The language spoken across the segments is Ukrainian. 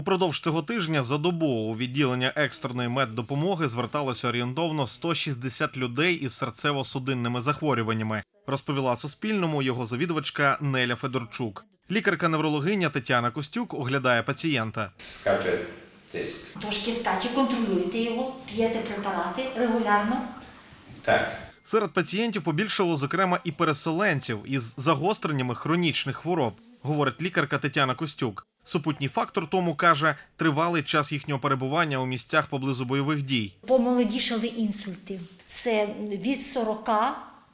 Упродовж цього тижня за добу у відділення екстреної меддопомоги зверталося орієнтовно 160 людей із серцево-судинними захворюваннями, розповіла Суспільному його завідувачка Неля Федорчук. Лікарка-неврологиня Тетяна Костюк оглядає пацієнта. скаче тиск. Трошки скаче, контролюєте його, п'єте препарати регулярно. Так, Серед пацієнтів побільшало, зокрема, і переселенців із загостреннями хронічних хвороб, говорить лікарка Тетяна Костюк. Супутній фактор тому каже тривалий час їхнього перебування у місцях поблизу бойових дій. Помолодішали інсульти. Це від 40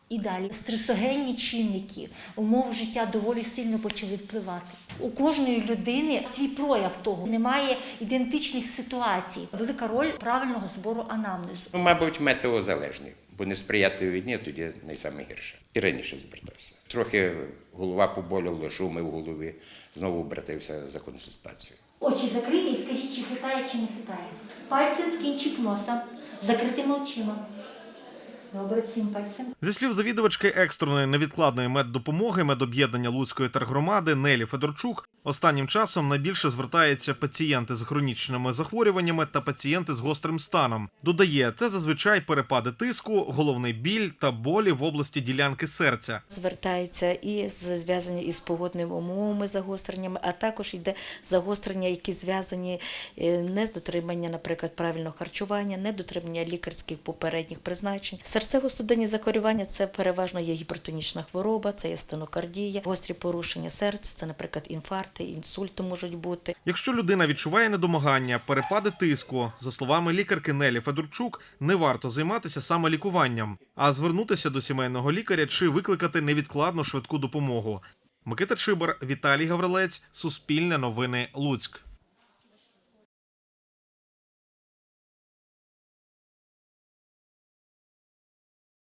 і далі. Стресогенні чинники, умови життя доволі сильно почали впливати. У кожної людини свій прояв того. Немає ідентичних ситуацій. Велика роль правильного збору анамнезу. ну, мабуть, метеозалежний, бо не сприяти війні тоді найсаме гірше. І раніше звертався. Трохи голова поболювала, шуми в голові, знову обратився за консультацією. Очі закриті і скажіть, чи хитає, чи не хитає. Пальцем в кінчик носа, закритими очима. Цим пальцем. Зі слів завідувачки екстреної невідкладної меддопомоги медоб'єднання Луцької тергромади Нелі Федорчук, останнім часом найбільше звертаються пацієнти з хронічними захворюваннями та пацієнти з гострим станом. Додає, це зазвичай перепади тиску, головний біль та болі в області ділянки серця. звертаються і з- зв'язані із погодними умовами, загостреннями, а також йде загострення, які зв'язані е, не з дотримання, наприклад, правильного харчування, не дотримання лікарських попередніх призначень. Серцево-судинні захворювання це переважно є гіпертонічна хвороба, це є стенокардія, гострі порушення серця, це, наприклад, інфаркти, інсульти можуть бути. Якщо людина відчуває недомагання, перепади тиску, за словами лікарки Нелі Федорчук, не варто займатися саме лікуванням, а звернутися до сімейного лікаря чи викликати невідкладну швидку допомогу. Микита Чибар, Віталій Гаврилець, Суспільне новини Луцьк.